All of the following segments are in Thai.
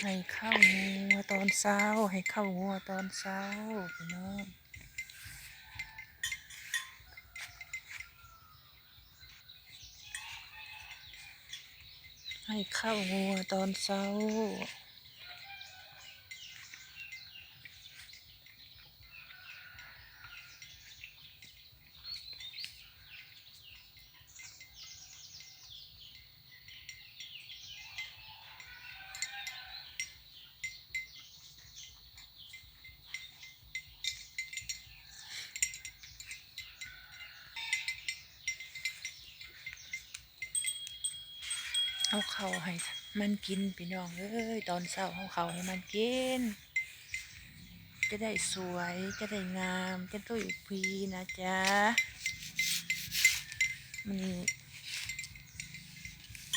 ให้ข้าวงัวตอนเช้า ให้ข้าวงัวตอนเช้าพี่น้องให้ข้าวงัวตอนเช้า เอาเข้าให้มันกินพี่น้องเอ้ยตอนเช้าเอาเข้าให้มันกิน จะได้สวยจะได้งามจะตุ้ยพีนะจ๊ะมัน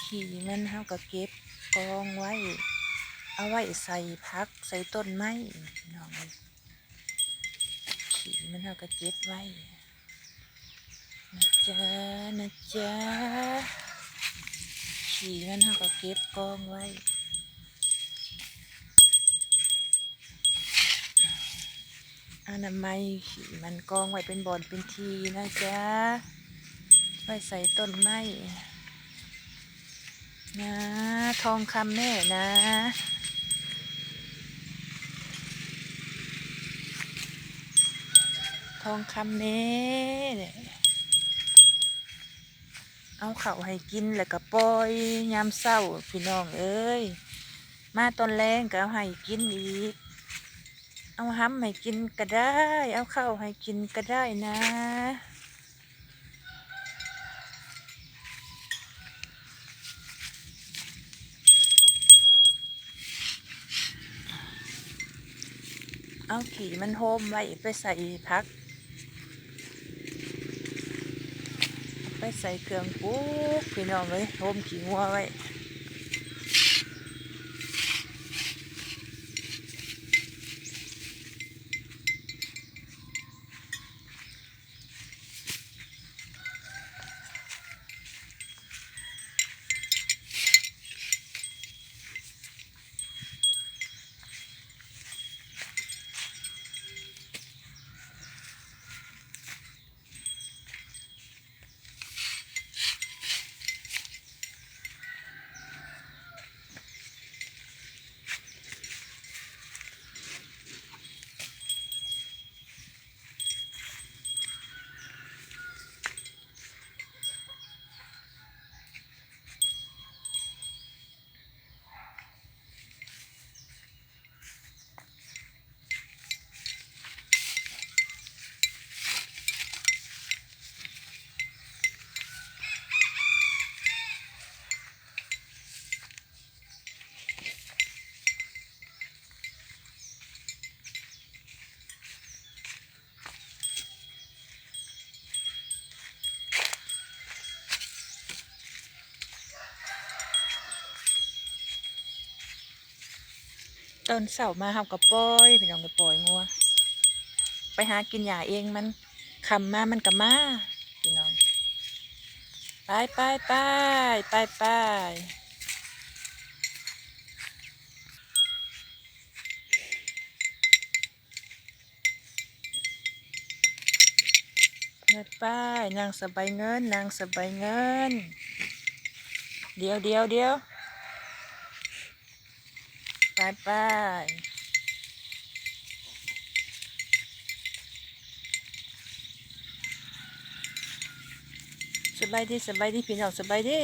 ขี่มันเฮาก็เก็บกองไว้ เอาไว้ใส่พักใส่ต้นไม้พี่น้องขี่มันเฮาก็เก็บไว้นะจ๊ะนะจ๊ะ ขี่มันเขาก็เก็บกองไว้อนามัยขี่มันกองไว้เป็นบอนเป็นทีนะจ๊ะไว้ใส่ต้นไม้นะทองคำแม่นะทองคำเน่ เนี่ยเอาข้าวให้กินแล้วก็ปล่อยยามเช้าพี่น้องเอ้ยมาตอนแรงก็เอาให้กินอีก เอาห้ำให้กินก็ได้ เอาข้าวให้กินก็ได้นะเอาขี่มันโฮมไว้ไปใส่พัก ไป ใส่เครื่องปุ๊บพี่น้องเลยโฮมขี่งัวไว้ ตอนเสาร์มาเฮาก็ปล่อยพี่น้องก็ปล่อยงัว ไปหากินหญ้าเองมันคำมามันก็มาพี่น้อง ไปไปไปไปไปเงินไปนางสบายเงิน นางสบายเงิน เดียวเดียวเดียว ไปไปสบายดีสบายดีพี่น้องสบายดี